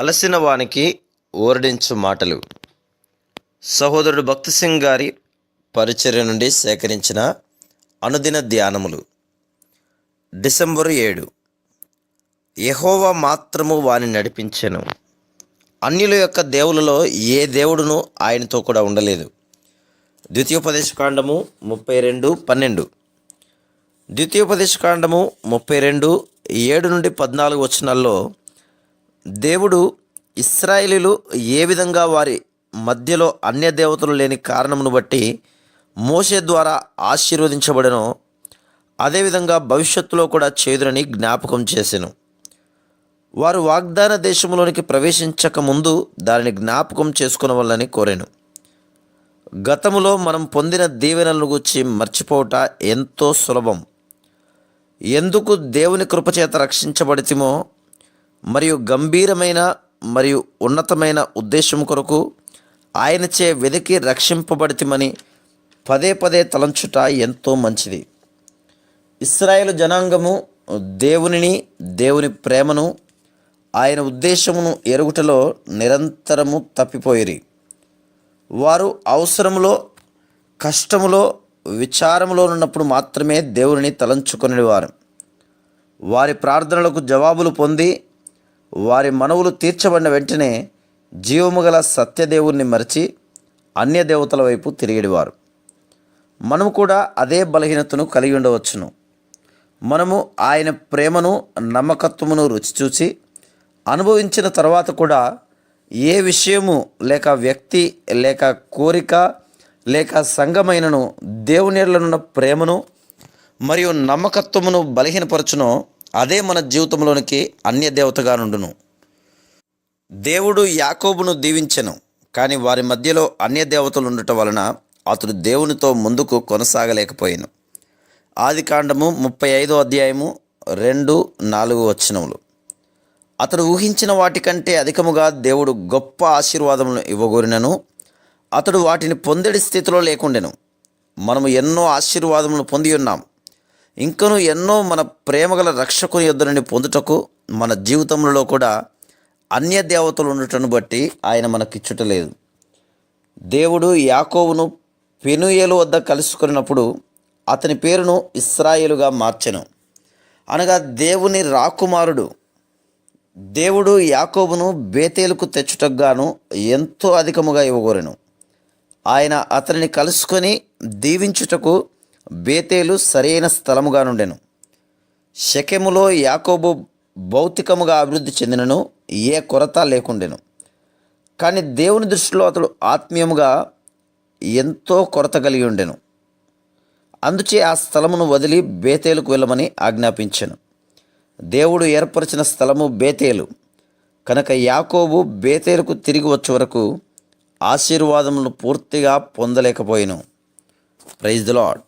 అలసిన వానికి ఓరడించు మాటలు. సహోదరుడు భక్తి సింగ్ గారి పరిచర్య నుండి సేకరించిన అనుదిన ధ్యానములు. డిసెంబరు ఏడు. యహోవా మాత్రము వాని నడిపించెను. అన్యుల యొక్క దేవులలో ఏ దేవుడును ఆయనతో కూడా ఉండలేదు. ద్వితీయోపదేశకాండము ముప్పై రెండు పన్నెండు. ద్వితీయోపదేశకాండము ముప్పై రెండు ఏడు నుండి పద్నాలుగు వచనాల్లో దేవుడు ఇస్రాయేలీలు ఏ విధంగా వారి మధ్యలో అన్య దేవతలు లేని కారణమును బట్టి మోసే ద్వారా ఆశీర్వదించబడనో అదేవిధంగా భవిష్యత్తులో కూడా చేదురని జ్ఞాపకం చేసెను. వారు వాగ్దాన దేశంలోనికి ప్రవేశించక ముందు దానిని జ్ఞాపకం చేసుకునవల్లని కోరాను. గతములో మనం పొందిన దీవెనలను గురించి మర్చిపోవట ఎంతో సులభం. ఎందుకు దేవుని కృపచేత రక్షించబడితిమో మరియు గంభీరమైన మరియు ఉన్నతమైన ఉద్దేశం కొరకు ఆయనచే వెదికి రక్షింపబడితిమని పదే పదే తలంచుట ఎంతో మంచిది. ఇస్రాయేల్ జనాంగము దేవునిని దేవుని ప్రేమను ఆయన ఉద్దేశమును ఎరుగుటలో నిరంతరము తప్పిపోయిరి. వారు అవసరములో కష్టములో విచారములో ఉన్నప్పుడు మాత్రమే దేవుని తలంచుకునేవారు వారి ప్రార్థనలకు జవాబులు పొంది వారి మనవులు తీర్చబడిన వెంటనే జీవము గల సత్యదేవుణ్ణి మరిచి అన్య దేవతల వైపు తిరిగిడివారు. మనము కూడా అదే బలహీనతను కలిగి ఉండవచ్చును. మనము ఆయన ప్రేమను నమ్మకత్వమును రుచి చూచి అనుభవించిన తర్వాత కూడా ఏ విషయము లేక వ్యక్తి లేక కోరిక లేక సంఘమైనను దేవునినున్న ప్రేమను మరియు నమ్మకత్వమును బలహీనపరచునో అదే మన జీవితంలోనికి అన్య దేవతగా నుండును. దేవుడు యాకోబును దీవించెను కానీ వారి మధ్యలో అన్య దేవతలు ఉండటం వలన అతడు దేవునితో ముందుకు కొనసాగలేకపోయాను. ఆది కాండము ముప్పై ఐదో అధ్యాయము రెండు నాలుగు వచనములు. అతడు ఊహించిన వాటికంటే అధికముగా దేవుడు గొప్ప ఆశీర్వాదములను ఇవ్వగోరినను. అతడు వాటిని పొందడి స్థితిలో లేకుండెను. మనము ఎన్నో ఆశీర్వాదములను పొంది ఉన్నాం. ఇంకను ఎన్నో మన ప్రేమగల రక్షకుని యుద్ధని పొందుటకు మన జీవితంలో కూడా అన్య దేవతలు ఉండటను బట్టి ఆయన మనకిచ్చుటలేదు దేవుడు యాకోవును పెనుయేలు వద్ద కలుసుకున్నప్పుడు అతని పేరును ఇస్రాయేలుగా మార్చెను. అనగా దేవుని రాకుమారుడు దేవుడు యాకోబును బేతేలుకు తెచ్చుటగాను ఎంతో అధికముగా ఇవ్వగోరెను. ఆయన అతనిని కలుసుకొని దీవించుటకు బేతేలు సరైన స్థలముగా నుండెను. శకెములో యాకోబు భౌతికముగా అభివృద్ధి చెందినను ఏ కొరత లేకుండెను. కానీ దేవుని దృష్టిలో అతడు ఆత్మీయముగా ఎంతో కొరత కలిగి ఉండెను. అందుచే ఆ స్థలమును వదిలి బేతేలుకు వెళ్ళమని ఆజ్ఞాపించాను. దేవుడు ఏర్పరిచిన స్థలము బేతేలు. కనుక యాకోబు బేతేలుకు తిరిగి వచ్చే వరకు ఆశీర్వాదములను పూర్తిగా పొందలేకపోయాను. Praise the lord